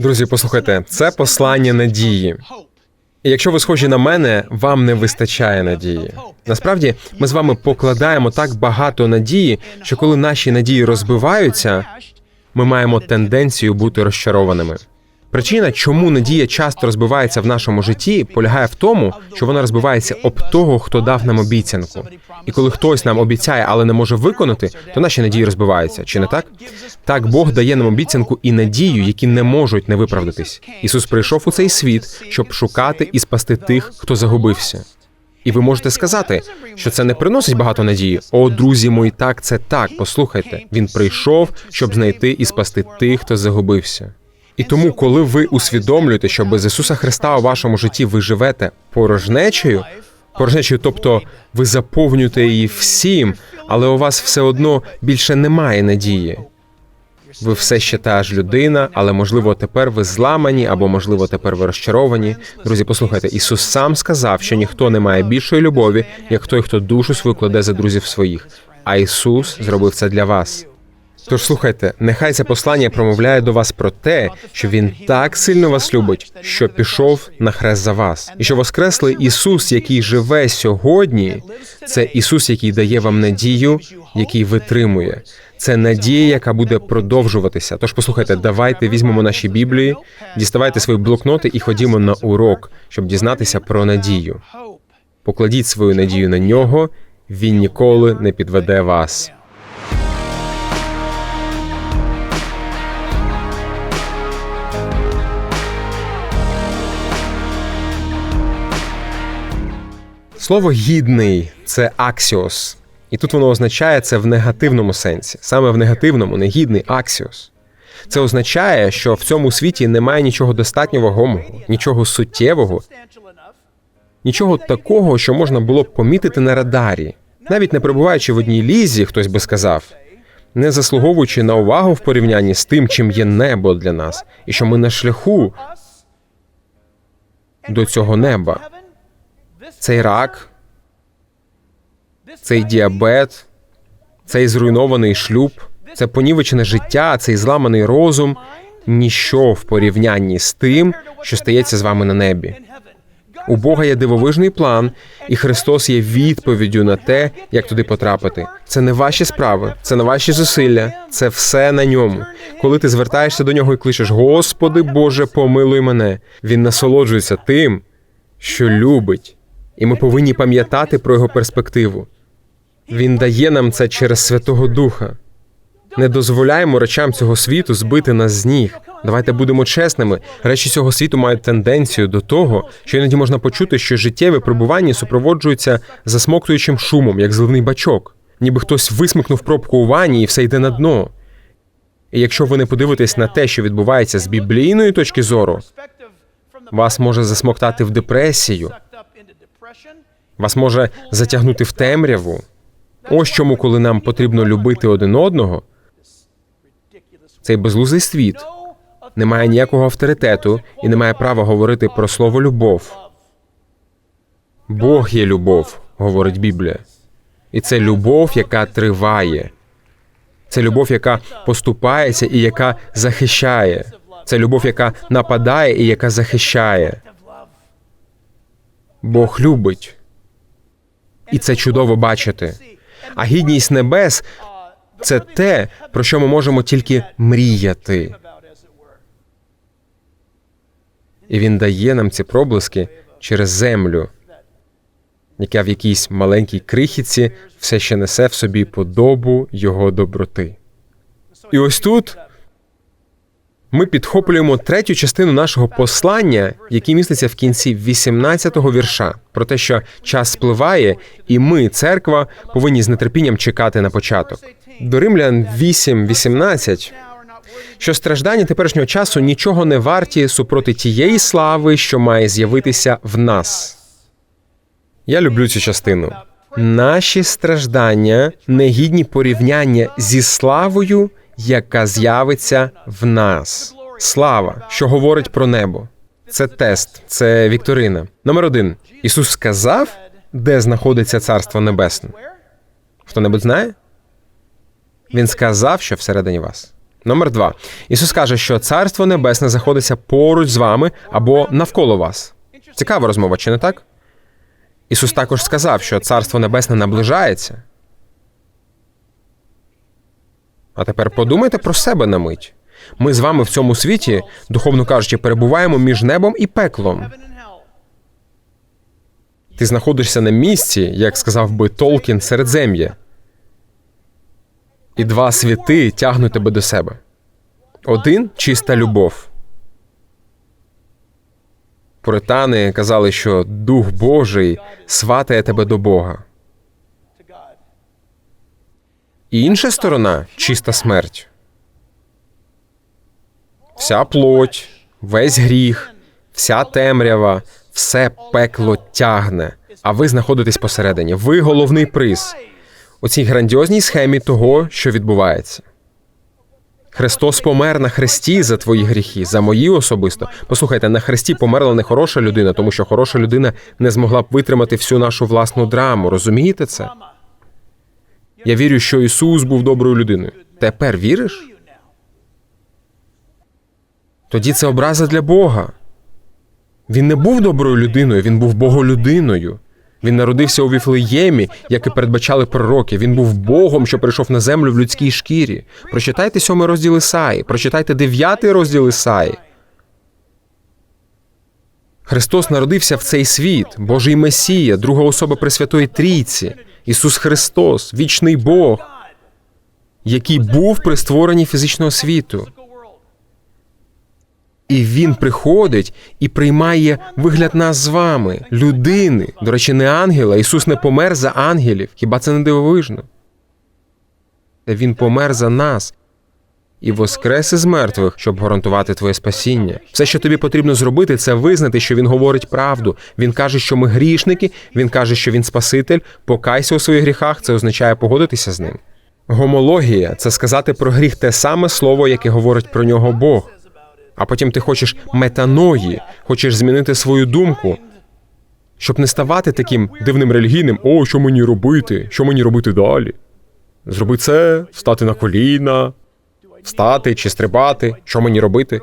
Друзі, послухайте, це послання надії. І якщо ви схожі на мене, вам не вистачає надії. Насправді, ми з вами покладаємо так багато надії, що коли наші надії розбиваються, ми маємо тенденцію бути розчарованими. Причина, чому надія часто розбивається в нашому житті, полягає в тому, що вона розбивається об того, хто дав нам обіцянку. І коли хтось нам обіцяє, але не може виконати, то наші надії розбиваються. Чи не так? Так Бог дає нам обіцянку і надію, які не можуть не виправдатись. Ісус прийшов у цей світ, щоб шукати і спасти тих, хто загубився. І ви можете сказати, що це не приносить багато надії. О, друзі мої, так це так. Послухайте, він прийшов, щоб знайти і спасти тих, хто загубився. І тому, коли ви усвідомлюєте, що без Ісуса Христа у вашому житті ви живете порожнечею, порожнечею, тобто ви заповнюєте її всім, але у вас все одно більше немає надії. Ви все ще та ж людина, але можливо тепер ви зламані, або можливо тепер ви розчаровані. Друзі, послухайте, Ісус сам сказав, що ніхто не має більшої любові, як той, хто душу свою кладе за друзів своїх. А Ісус зробив це для вас. Тож слухайте, нехай це послання промовляє до вас про те, що він так сильно вас любить, що пішов на хрест за вас, і що воскреслий Ісус, який живе сьогодні, це Ісус, який дає вам надію, який витримує. Це надія, яка буде продовжуватися. Тож послухайте, давайте візьмемо наші біблії, діставайте свої блокноти і ходімо на урок, щоб дізнатися про надію. Покладіть свою надію на нього, він ніколи не підведе вас. Слово гідний це аксіос. І тут воно означає це в негативному сенсі, саме в негативному, негідний аксіос. Це означає, що в цьому світі немає нічого достатньо вагомого, нічого суттєвого, нічого такого, що можна було б помітити на радарі, навіть не перебуваючи в одній лізі, хтось би сказав, не заслуговуючи на увагу в порівнянні з тим, чим є небо для нас, і що ми на шляху до цього неба. Цей рак, цей діабет, цей зруйнований шлюб, це понівечене життя, цей зламаний розум ніщо в порівнянні з тим, що стається з вами на небі. У Бога є дивовижний план, і Христос є відповіддю на те, як туди потрапити. Це не ваші справи, це не ваші зусилля, це все на ньому. Коли ти звертаєшся до нього і кличеш, Господи Боже, помилуй мене. Він насолоджується тим, що любить, і ми повинні пам'ятати про його перспективу. Він дає нам це через Святого Духа. Не дозволяємо речам цього світу збити нас з ніг. Давайте будемо чесними. Речі цього світу мають тенденцію до того, що іноді можна почути, що життєве прибування супроводжується засмоктуючим шумом, як зливний бачок, ніби хтось висмикнув пробку у ванні і все йде на дно. І якщо ви не подивитесь на те, що відбувається з біблійної точки зору, вас може засмоктати в депресію, вас може затягнути в темряву. Ось чому, коли нам потрібно любити один одного, цей безлузий світ не має ніякого авторитету і не має права говорити про слово любов. Бог є любов, говорить Біблія. І це любов, яка триває. Це любов, яка поступається і яка захищає. Це любов, яка нападає і яка захищає. Бог любить. І це чудово бачити. А гідність небес це те, про що ми можемо тільки мріяти. І він дає нам ці проблиски через землю, яка в якійсь маленькій крихітці все ще несе в собі подобу його доброти. І ось тут ми підхоплюємо третю частину нашого послання, який міститься в кінці 18-го вірша, про те, що час спливає, і ми, церква, повинні з нетерпінням чекати на початок. До Римлян 8.18, що страждання теперішнього часу нічого не варті супроти тієї слави, що має з'явитися в нас. Я люблю цю частину. Наші страждання негідні порівняння зі славою, яка з'явиться в нас. Слава, що говорить про небо. Це тест, це вікторина. Номер один. Ісус сказав, де знаходиться Царство Небесне. Хто небудь знає? Він сказав, що всередині вас. Номер два. Ісус каже, що царство небесне знаходиться поруч з вами або навколо вас. Цікава розмова, чи не так? Ісус також сказав, що царство небесне наближається. А тепер подумайте про себе на мить. Ми з вами в цьому світі, духовно кажучи, перебуваємо між небом і пеклом. Ти знаходишся на місці, як сказав би Толкін, середзем'я. І два світи тягнуть тебе до себе. Один чиста любов. Пуритани казали, що Дух Божий сватає тебе до Бога. І інша сторона чиста смерть. Вся плоть, весь гріх, вся темрява, все пекло тягне, а ви знаходитесь посередині. Ви головний приз у цій грандіозній схемі того, що відбувається. Христос помер на хресті за твої гріхи, за мої особисто. Послухайте, на хресті померла не хороша людина, тому що хороша людина не змогла б витримати всю нашу власну драму. Розумієте це? Я вірю, що Ісус був доброю людиною. Тепер віриш? Тоді це образа для Бога. Він не був доброю людиною, він був боголюдиною. Він народився у Віфлеємі, як і передбачали пророки. Він був Богом, що прийшов на землю в людській шкірі. Прочитайте сьомий розділ Ісаї, прочитайте дев'ятий розділ Ісаї. Христос народився в цей світ, Божий Месія, друга особа Пресвятої Трійці, Ісус Христос, вічний Бог, який був при створенні фізичного світу. І він приходить і приймає вигляд нас з вами, людини. До речі, не ангела. Ісус не помер за ангелів. Хіба це не дивовижно? Він помер за нас і воскрес із мертвих, щоб гарантувати твоє спасіння. Все, що тобі потрібно зробити, це визнати, що він говорить правду. Він каже, що ми грішники. Він каже, що він Спаситель. Покайся у своїх гріхах. Це означає погодитися з ним. Гомологія це сказати про гріх те саме слово, яке говорить про нього Бог. А потім ти хочеш метаної, хочеш змінити свою думку, щоб не ставати таким дивним релігійним. О, що мені робити? Що мені робити далі? Зроби це, встати на коліна, встати чи стрибати. Що мені робити?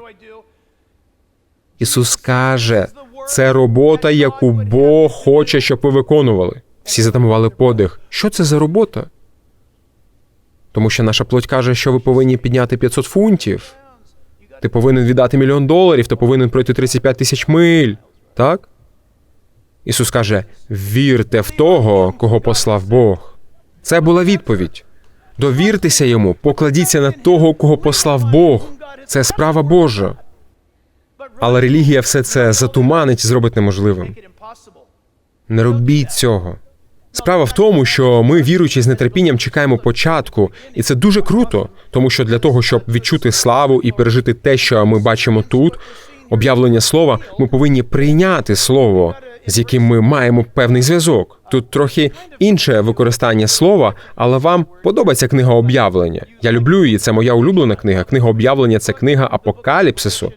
Ісус каже, це робота, яку Бог хоче, щоб ви виконували. Всі затамували подих. Що це за робота? Тому що наша плоть каже, що ви повинні підняти 500 фунтів. Ти повинен віддати мільйон доларів, ти повинен пройти 35 тисяч миль. Так? Ісус каже: вірте в того, кого послав Бог. Це була відповідь. Довіртеся йому, покладіться на того, кого послав Бог. Це справа Божа. Але релігія все це затуманить і зробить неможливим. Не робіть цього. Справа в тому, що ми, віруючи з нетерпінням, чекаємо початку, і це дуже круто, тому що для того, щоб відчути славу і пережити те, що ми бачимо тут, об'явлення слова, ми повинні прийняти слово, з яким ми маємо певний зв'язок. Тут трохи інше використання слова, але вам подобається книга об'явлення. Я люблю її. Це моя улюблена книга. Книга об'явлення це книга апокаліпсису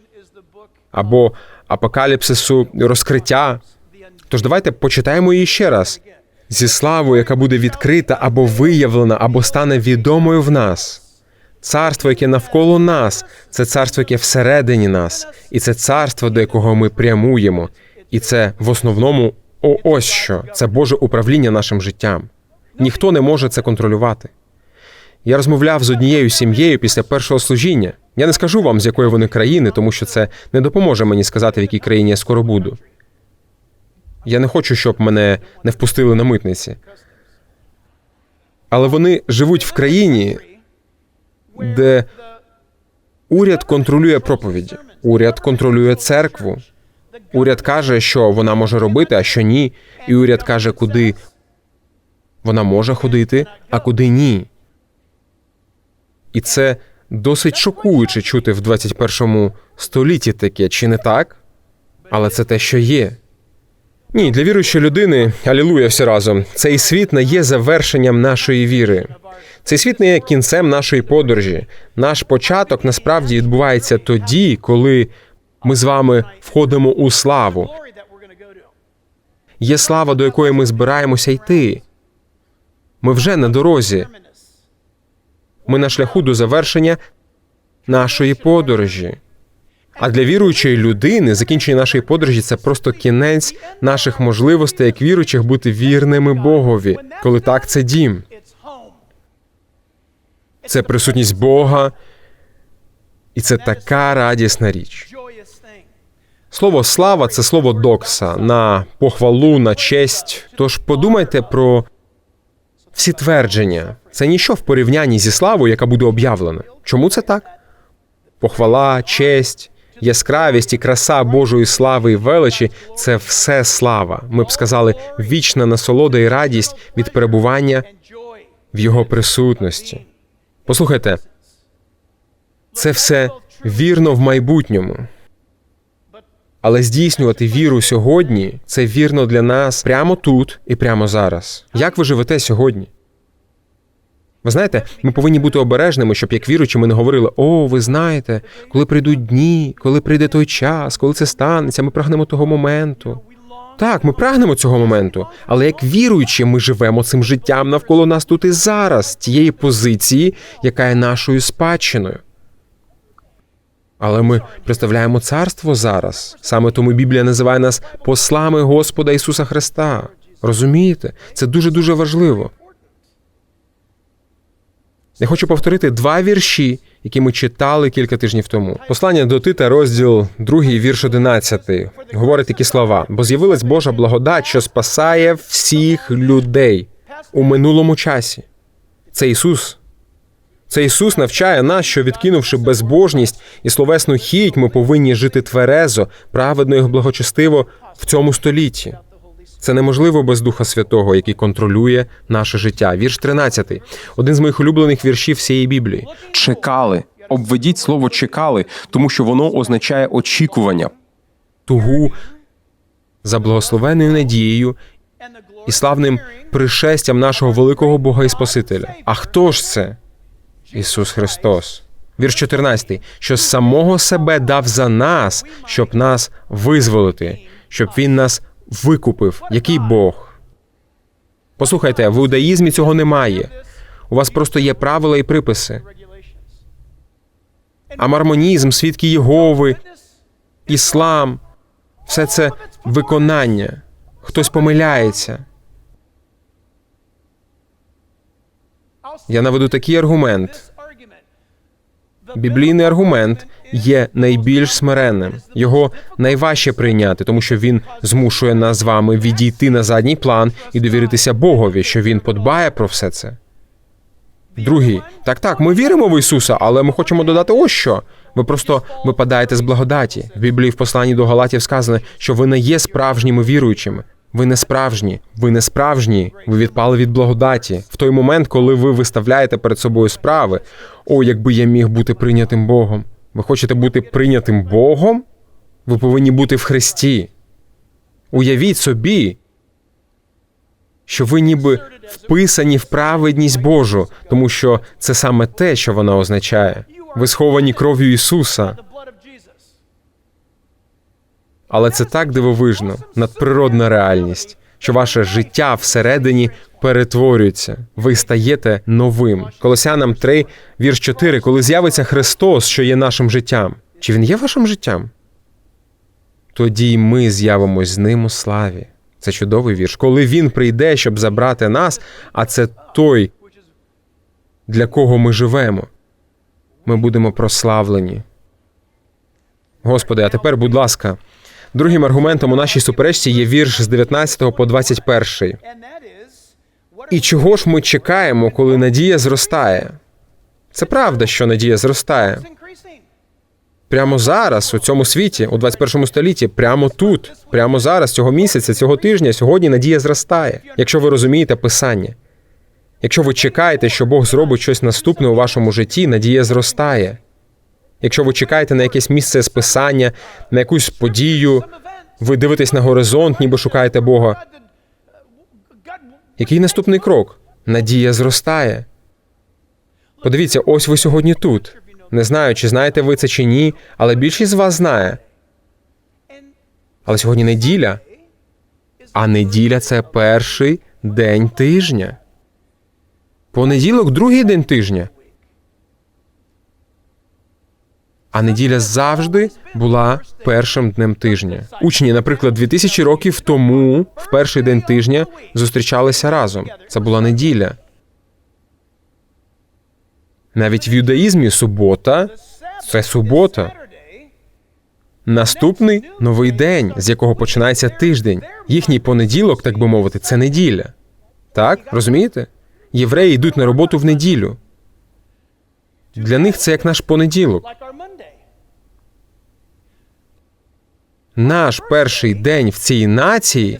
або апокаліпсису розкриття. Тож давайте почитаємо її ще раз зі славою, яка буде відкрита або виявлена, або стане відомою в нас. Царство, яке навколо нас, це царство, яке всередині нас, і це царство, до якого ми прямуємо. І це в основному о, ось що це Боже управління нашим життям. Ніхто не може це контролювати. Я розмовляв з однією сім'єю після першого служіння. Я не скажу вам, з якої вони країни, тому що це не допоможе мені сказати, в якій країні я скоро буду. Я не хочу, щоб мене не впустили на митниці. Але вони живуть в країні, де уряд контролює проповіді, уряд контролює церкву. Уряд каже, що вона може робити, а що ні. І уряд каже, куди вона може ходити, а куди ні. І це досить шокуюче чути в 21 столітті таке, чи не так? Але це те, що є. Ні, для віруючої людини, алілуя всі разом, цей світ не є завершенням нашої віри. Цей світ не є кінцем нашої подорожі. Наш початок насправді відбувається тоді, коли ми з вами входимо у славу. Є слава, до якої ми збираємося йти. Ми вже на дорозі. Ми на шляху до завершення нашої подорожі. А для віруючої людини закінчення нашої подорожі це просто кінець наших можливостей як віруючих бути вірними Богові. Коли так, це дім, це присутність Бога, і це така радісна річ. Слово слава це слово докса на похвалу, на честь. Тож подумайте про всі твердження. Це ніщо в порівнянні зі славою, яка буде об'явлена. Чому це так? Похвала, честь, яскравість і краса Божої слави і величі це все слава. Ми б сказали, вічна насолода і радість від перебування в його присутності. Послухайте, це все вірно в майбутньому. Але здійснювати віру сьогодні це вірно для нас прямо тут і прямо зараз. Як ви живете сьогодні? Ви знаєте, ми повинні бути обережними, щоб як віручі, ми не говорили: о, ви знаєте, коли прийдуть дні, коли прийде той час, коли це станеться, ми прагнемо того моменту. Так, ми прагнемо цього моменту, але як віруючі, ми живемо цим життям навколо нас тут і зараз, тієї позиції, яка є нашою спадщиною. Але ми представляємо царство зараз. Саме тому Біблія називає нас послами Господа Ісуса Христа. Розумієте? Це дуже дуже важливо. Я хочу повторити два вірші, які ми читали кілька тижнів тому. Послання до Тита, розділ 2, вірш 11, говорить такі слова: бо з'явилась Божа благодать, що спасає всіх людей у минулому часі. Це Ісус. Це Ісус навчає нас, що відкинувши безбожність і словесну хіть, ми повинні жити тверезо, праведно і благочестиво в цьому столітті. Це неможливо без Духа Святого, який контролює наше життя. Вірш 13. Один з моїх улюблених віршів всієї Біблії. чекали. Обведіть слово чекали, тому що воно означає очікування. Тугу за благословенною надією і славним пришестям нашого великого Бога і Спасителя. А хто ж це? Ісус Христос. Вірш 14. що самого себе дав за нас, щоб нас визволити, щоб Він нас викупив. Який Бог? Послухайте, в іудаїзмі цього немає. У вас просто є правила і приписи. А мармонізм, свідки Єгови, іслам все це виконання. Хтось помиляється. Я наведу такий аргумент. Біблійний аргумент є найбільш смиренним. Його найважче прийняти, тому що він змушує нас з вами відійти на задній план і довіритися Богові, що він подбає про все це. Другий, так, так, ми віримо в Ісуса, але ми хочемо додати ось що. Ви просто випадаєте з благодаті. В Біблії в посланні до Галатів сказано, що ви не є справжніми віруючими. Ви не справжні, ви не справжні. Ви відпали від благодаті. В той момент, коли ви виставляєте перед собою справи, о, якби я міг бути прийнятим Богом. Ви хочете бути прийнятим Богом? Ви повинні бути в Христі. Уявіть собі, що ви ніби вписані в праведність Божу, тому що це саме те, що вона означає. Ви сховані кров'ю Ісуса. Але це так дивовижно, надприродна реальність, що ваше життя всередині перетворюється. Ви стаєте новим. Колосянам 3, вірш 4, коли з'явиться Христос, що є нашим життям. Чи він є вашим життям? Тоді й ми з'явимось з ним у славі. Це чудовий вірш. Коли він прийде, щоб забрати нас, а це той, для кого ми живемо, ми будемо прославлені. Господи, а тепер, будь ласка, другим аргументом у нашій суперечці є вірш з 19 по 21. І чого ж ми чекаємо, коли надія зростає? Це правда, що надія зростає. Прямо зараз, у цьому світі, у 21 столітті, прямо тут, прямо зараз, цього місяця, цього тижня, сьогодні надія зростає. Якщо ви розумієте писання. Якщо ви чекаєте, що Бог зробить щось наступне у вашому житті, надія зростає. Якщо ви чекаєте на якесь місце з писання, на якусь подію, ви дивитесь на горизонт, ніби шукаєте Бога. Який наступний крок? Надія зростає. Подивіться, ось ви сьогодні тут. Не знаю, чи знаєте ви це чи ні, але більшість з вас знає. Але сьогодні неділя. А неділя це перший день тижня. Понеділок другий день тижня. А неділя завжди була першим днем тижня. Учні, наприклад, 2000 років тому, в перший день тижня, зустрічалися разом. Це була неділя. Навіть в юдаїзмі субота це субота. Наступний новий день, з якого починається тиждень. Їхній понеділок, так би мовити, це неділя. Так, розумієте? Євреї йдуть на роботу в неділю. Для них це як наш понеділок. Наш перший день в цій нації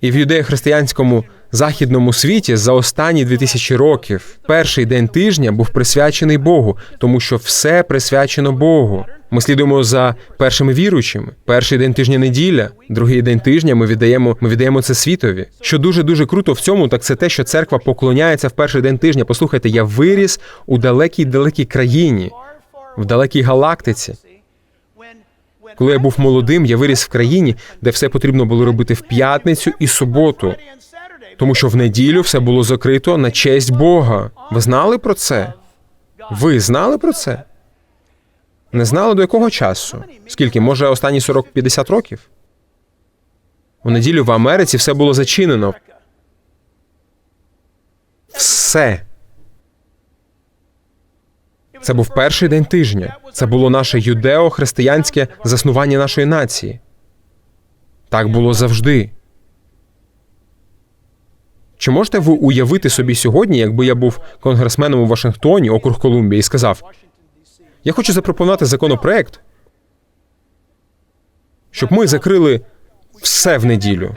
і в юдео-християнському західному світі за останні 2000 років перший день тижня був присвячений Богу, тому що все присвячено Богу. Ми слідуємо за першими віруючими. Перший день тижня неділя, другий день тижня ми віддаємо, ми віддаємо це світові. Що дуже дуже круто в цьому, так це те, що церква поклоняється в перший день тижня. Послухайте, я виріс у далекій далекій країні, в далекій галактиці. Коли я був молодим, я виріс в країні, де все потрібно було робити в п'ятницю і суботу, тому що в неділю все було закрито на честь Бога. Ви знали про це? Ви знали про це? Не знали до якого часу? Скільки? Може, останні 40-50 років? У неділю в Америці все було зачинено. Все. Це був перший день тижня. Це було наше юдео-християнське заснування нашої нації. Так було завжди. Чи можете ви уявити собі сьогодні, якби я був конгресменом у Вашингтоні, округ Колумбія, і сказав: Я хочу запропонувати законопроект, щоб ми закрили все в неділю.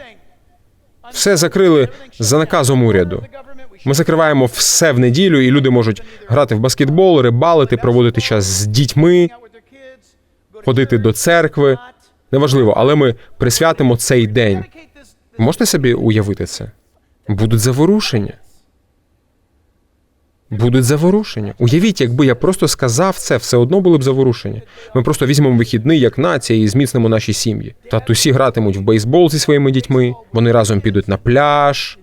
Все закрили за наказом уряду. Ми закриваємо все в неділю, і люди можуть грати в баскетбол, рибалити, проводити час з дітьми, ходити до церкви. Неважливо, але ми присвятимо цей день. Можете собі уявити це? Будуть заворушення. Будуть заворушення. Уявіть, якби я просто сказав це, все одно були б заворушення. Ми просто візьмемо вихідний як нація і зміцнимо наші сім'ї. Татусі гратимуть в бейсбол зі своїми дітьми. Вони разом підуть на пляж,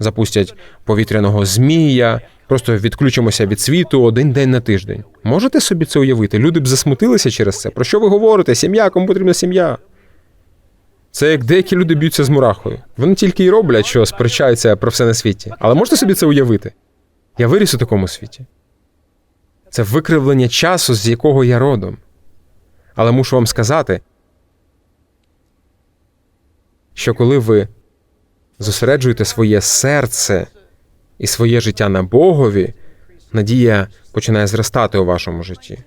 запустять повітряного змія. Просто відключимося від світу один день на тиждень. Можете собі це уявити? Люди б засмутилися через це. Про що ви говорите? Сім'я, кому потрібна сім'я? Це як деякі люди б'ються з мурахою. Вони тільки й роблять, що сперечаються про все на світі. Але можете собі це уявити? Я виріс у такому світі. Це викривлення часу, з якого я родом. Але мушу вам сказати, що коли ви зосереджуєте своє серце і своє життя на Богові, надія починає зростати у вашому житті.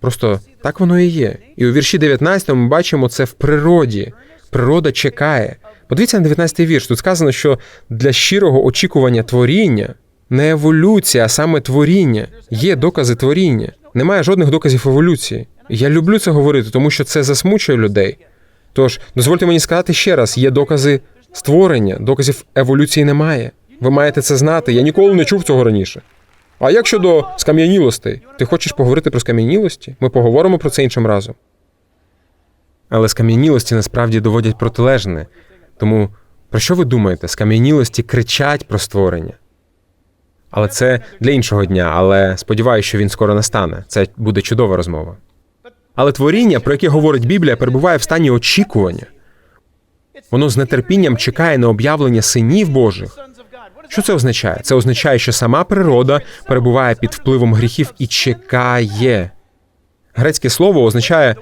Просто так воно і є. І у вірші 19 ми бачимо це в природі. Природа чекає. Подивіться на 19-й вірш. Тут сказано, що для щирого очікування творіння не еволюція, а саме творіння. Є докази творіння. Немає жодних доказів еволюції. Я люблю це говорити, тому що це засмучує людей. Тож, дозвольте мені сказати ще раз: є докази створення, доказів еволюції немає. Ви маєте це знати. Я ніколи не чув цього раніше. А як щодо скам'янілостей? Ти хочеш поговорити про скам'янілості? Ми поговоримо про це іншим разом. Але скам'янілості насправді доводять протилежне. Тому про що ви думаєте? Скам'янілості кричать про створення. Але це для іншого дня, але сподіваюся, що він скоро настане. Це буде чудова розмова. Але творіння, про яке говорить Біблія, перебуває в стані очікування. Воно з нетерпінням чекає на об'явлення синів Божих. Що це означає? Це означає, що сама природа перебуває під впливом гріхів і чекає. Грецьке слово означає,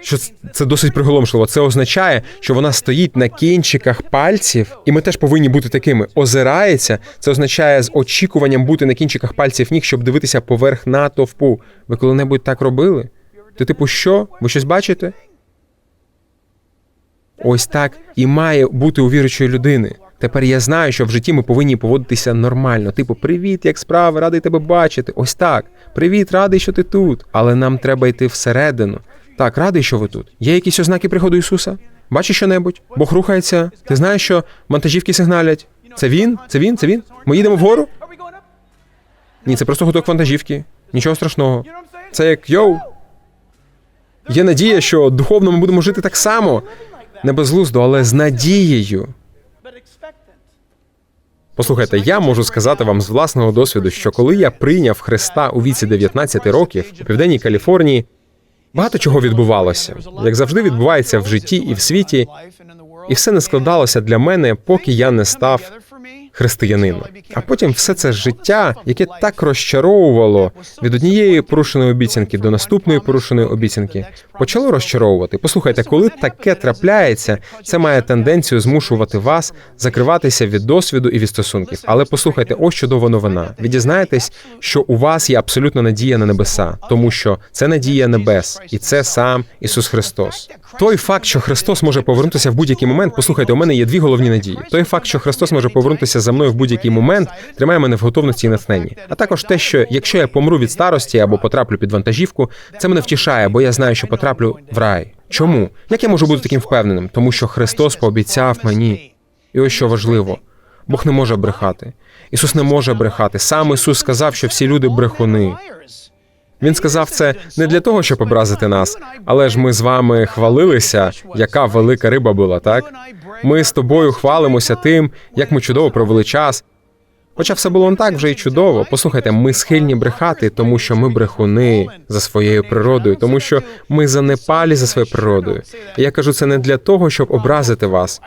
що це досить приголомшливо. Це означає, що вона стоїть на кінчиках пальців, і ми теж повинні бути такими. Озирається. Це означає з очікуванням бути на кінчиках пальців ніг, щоб дивитися поверх натовпу. Ви коли-небудь так робили? Ти типу, що? Ви щось бачите? Ось так і має бути у віруючої людини. Тепер я знаю, що в житті ми повинні поводитися нормально. Типу, привіт, як справи, радий тебе бачити. Ось так. Привіт, радий, що ти тут. Але нам треба йти всередину. Так, радий, що ви тут. Є якісь ознаки приходу Ісуса? Бачиш що-небудь? Бог рухається. Ти знаєш, що вантажівки сигналять? Це він? Це він? Це він? Ми їдемо вгору? Ні, це просто гудок вантажівки. Нічого страшного. Це як йоу. Є надія, що духовно ми будемо жити так само. Не безглуздо, але з надією. Послухайте, я можу сказати вам з власного досвіду, що коли я прийняв Христа у віці 19 років у південній Каліфорнії, Багато чого відбувалося, як завжди відбувається в житті і в світі, і все не складалося для мене, поки я не став християнином. А потім все це життя, яке так розчаровувало від однієї порушеної обіцянки до наступної порушеної обіцянки, почало розчаровувати. Послухайте, коли таке трапляється, це має тенденцію змушувати вас закриватися від досвіду і від стосунків. Але послухайте, ось чудова новина. Ви дізнаєтесь, що у вас є абсолютна надія на небеса, тому що це надія небес, і це сам Ісус Христос. Той факт, що Христос може повернутися в будь-який момент. Послухайте, у мене є дві головні надії. Той факт, що Христос може повернутися за мною в будь-який момент, тримає мене в готовності і натхненні. А також те, що якщо я помру від старості або потраплю під вантажівку, це мене втішає, бо я знаю, що потраплю в рай. Чому? Як я можу бути таким впевненим? Тому що Христос пообіцяв мені. І ось що важливо: Бог не може брехати. Ісус не може брехати. Сам Ісус сказав, що всі люди брехуни. Він сказав це не для того, щоб образити нас, але ж ми з вами хвалилися, яка велика риба була, так? Ми з тобою хвалимося тим, як ми чудово провели час. Хоча все було не так вже й чудово. Послухайте, ми схильні брехати, тому що ми брехуни за своєю природою, тому що ми занепалі за своєю природою. І я кажу це не для того, щоб образити вас,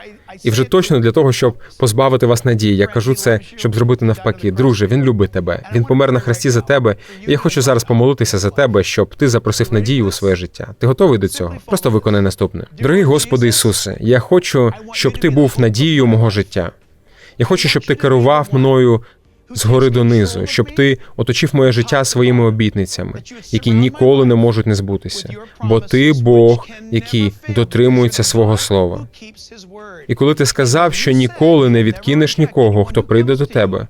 і вже точно для того, щоб позбавити вас надії. Я кажу це, щоб зробити навпаки. Друже, він любить тебе. Він помер на хресті за тебе. І я хочу зараз помолитися за тебе, щоб ти запросив надію у своє життя. Ти готовий до цього? Просто виконай наступне. Дорогий Господи Ісусе, я хочу, щоб ти був надією мого життя. Я хочу, щоб ти керував мною згори донизу, щоб ти оточив моє життя своїми обітницями, які ніколи не можуть не збутися. Бо ти Бог, який дотримується свого слова. І коли ти сказав, що ніколи не відкинеш нікого, хто прийде до тебе,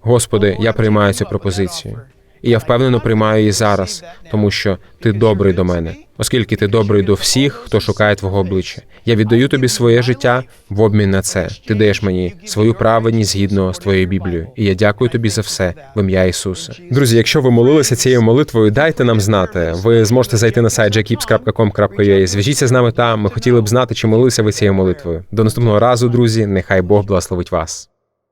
Господи, я приймаю цю пропозицію. І я впевнено приймаю її зараз, тому що ти добрий до мене, оскільки ти добрий до всіх, хто шукає твого обличчя. Я віддаю тобі своє життя в обмін на це. Ти даєш мені свою праведність згідно з твоєю Біблією. І я дякую тобі за все в ім'я Ісуса. Друзі, якщо ви молилися цією молитвою, дайте нам знати. Ви зможете зайти на сайт jacobs.com.ua. Зв'яжіться з нами там. Ми хотіли б знати, чи молилися ви цією молитвою. До наступного разу, друзі. Нехай Бог благословить вас.